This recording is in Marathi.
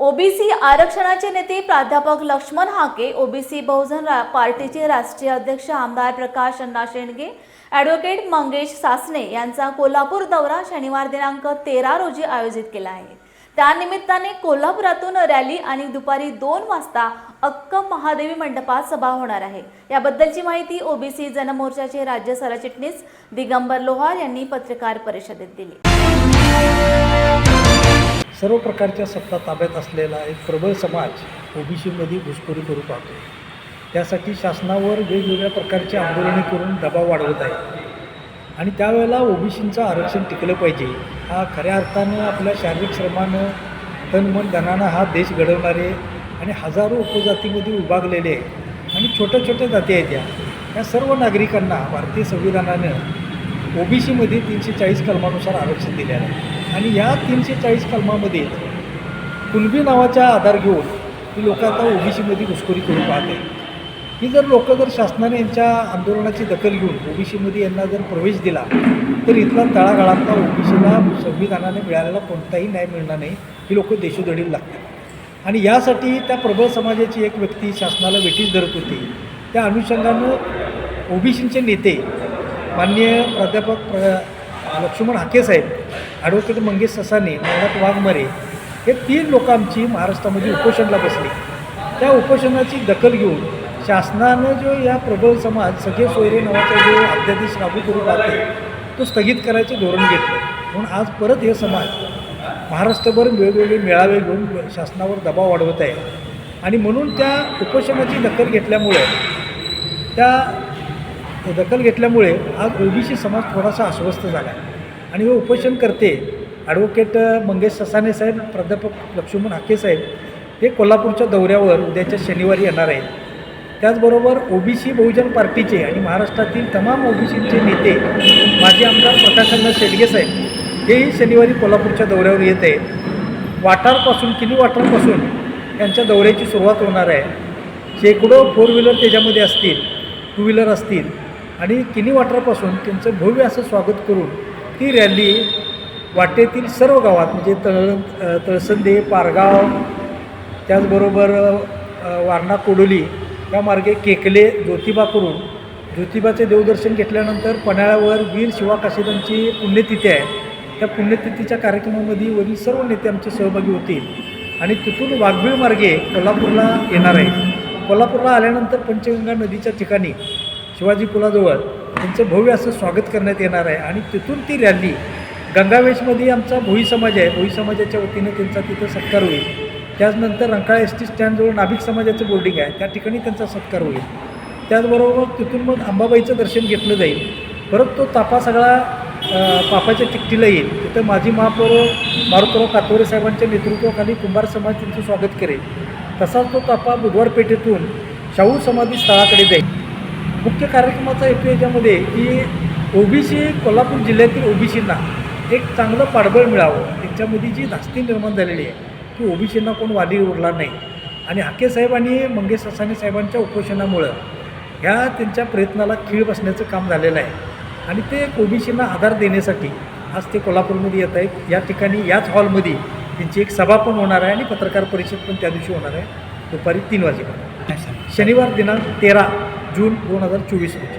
ओबीसी आरक्षणाचे नेते प्राध्यापक लक्ष्मण हाके ओबीसी बहुजन पार्टीचे राष्ट्रीय अध्यक्ष आमदार प्रकाश अण्णा शेंडगे ॲडव्होकेट मंगेश सासने यांचा कोल्हापूर दौरा शनिवार दिनांक तेरा रोजी आयोजित केला आहे. त्यानिमित्ताने कोल्हापुरातून रॅली आणि दुपारी दोन वाजता अक्कम महादेवी मंडपात सभा होणार आहे. याबद्दलची माहिती ओबीसी जनमोर्चाचे राज्य सरचिटणीस दिगंबर लोहार यांनी पत्रकार परिषदेत दिली. सर्व प्रकारच्या सत्ता ताब्यात असलेला एक प्रबळ समाज ओबीसीमध्ये घुसखोरी करू पाहतो. त्यासाठी शासनावर वेगवेगळ्या प्रकारची आंदोलने करून दबाव वाढवत आहे. आणि त्यावेळेला ओबीसींचं आरक्षण टिकलं पाहिजे हा खऱ्या अर्थानं आपल्या शारीरिक श्रमानं तन मन धनानं हा देश घडवणारे आणि हजारो उपजातीमध्ये विभागलेले आणि छोट्या छोट्या जाती आहेत त्या या सर्व नागरिकांना भारतीय संविधानानं ओबीसीमध्ये तीनशे चाळीस कलमानुसार आरक्षण दिलेलं आहे. आणि या तीनशे चाळीस कलमामध्ये कुणबी नावाचा आधार घेऊन ही लोक आता ओबीसीमध्ये घुसखोरी करू पाहते ही जर लोक जर शासनाने यांच्या आंदोलनाची दखल घेऊन ओबीसीमध्ये यांना जर प्रवेश दिला तर इथला तळागाळातला ओबीसीला संविधानाने मिळालेला कोणताही न्याय मिळणार नाही ही लोक देशोधडीला लागतात. आणि यासाठी त्या प्रबळ समाजाची एक व्यक्ती शासनाला वेठीस धरत होती. त्या अनुषंगानं ओबीसींचे नेते माननीय प्राध्यापक प्र लक्ष्मण हाकेसाहेब ॲडव्होकेट मंगेश ससाने नवनाथ वाघमारे हे तीन लोक आमची महाराष्ट्रामध्ये उपोषणला बसली. त्या उपोषणाची दखल घेऊन शासनानं जो या प्रबळ समाज सगळे सोयरे नावाचा जो अध्यादेश लागू करू पाहते तो स्थगित करायचे धोरण घेतलं. म्हणून आज परत हे समाज महाराष्ट्रभर वेगवेगळे मेळावे घेऊन शासनावर दबाव वाढवत आहे. आणि म्हणून त्या उपोषणाची दखल घेतल्यामुळे त्या दखल घेतल्यामुळे आज ओबीसी समाज थोडासा अस्वस्थ झाला आहे. आणि हे उपोषण करते ॲडव्होकेट मंगेश ससाने साहेब प्राध्यापक लक्ष्मण हाके साहेब हे कोल्हापूरच्या दौऱ्यावर उद्याच्या शनिवारी येणार आहेत. त्याचबरोबर ओबीसी बहुजन पार्टीचे आणि महाराष्ट्रातील तमाम ओबीसीचे नेते माजी आमदार प्रकाशअण्णा शेडगे साहेब हेही शनिवारी कोल्हापूरच्या दौऱ्यावर येत आहेत. वाटारपासून किनी वाटारपासून त्यांच्या दौऱ्याची सुरुवात होणार आहे. शेकडो फोर व्हीलर त्याच्यामध्ये असतील टू व्हीलर असतील आणि किनी वाटारपासून त्यांचं भव्य असं स्वागत करून ती रॅली वाटेतील सर्व गावात म्हणजे तळ तळसंदे पारगाव त्याचबरोबर वारणा कोडोली या मार्गे केकले ज्योतिबा करून ज्योतिबाचे देवदर्शन घेतल्यानंतर पन्हाळ्यावर वीर शिवा काशीदांची पुण्यतिथी आहे. त्या पुण्यतिथीच्या कार्यक्रमामध्ये वरील सर्व नेते आमचे सहभागी होतील आणि तिथून वाघबीळ मार्गे कोल्हापूरला येणार आहे कोल्हापूरला आल्यानंतर पंचगंगा नदीच्या ठिकाणी शिवाजी पुलाजवळ त्यांचं भव्य असं स्वागत करण्यात येणार आहे. आणि तिथून ती रॅली गंगावेशमध्ये आमचा भोई समाज आहे. भोई समाजाच्या वतीनं त्यांचा तिथं सत्कार होईल. त्याचनंतर रंकाळा एस टी स्टँडजवळ नाभिक समाजाचं बोर्डिंग आहे. त्या ठिकाणी त्यांचा सत्कार होईल. त्याचबरोबर तिथून मग अंबाबाईचं दर्शन घेतलं जाईल. परत तो तापा सगळा पापाच्या चिकटीला येईल. तिथं माजी महापौर मारुतराव कातोरे साहेबांच्या नेतृत्वाखाली कुंभार समाज त्यांचं स्वागत करेल. तसाच तो तापा बुधवार पेठेतून शाहू समाधी स्थळाकडे जाईल. मुख्य कार्यक्रमाचा हेतू याच्यामध्ये की ओबीसी कोल्हापूर जिल्ह्यातील ओबीसींना एक चांगलं पाठबळ मिळावं. त्यांच्यामध्ये जी धास्ती निर्माण झालेली आहे की ओबीसींना कोण वाली उरला नाही. आणि हाके साहेब आणि मंगेश असाने साहेबांच्या उपोषणामुळं ह्या त्यांच्या प्रयत्नाला खीळ बसण्याचं काम झालेलं आहे. आणि ते ओबीसींना आधार देण्यासाठी आज ते कोल्हापूरमध्ये येत आहेत. या ठिकाणी याच हॉलमध्ये त्यांची एक सभा पण होणार आहे आणि पत्रकार परिषद पण त्या दिवशी होणार आहे. दुपारी तीन वाजेपर्यंत. शनिवार दिनांक तेरा जून दोन हजार चोवीस रोजी.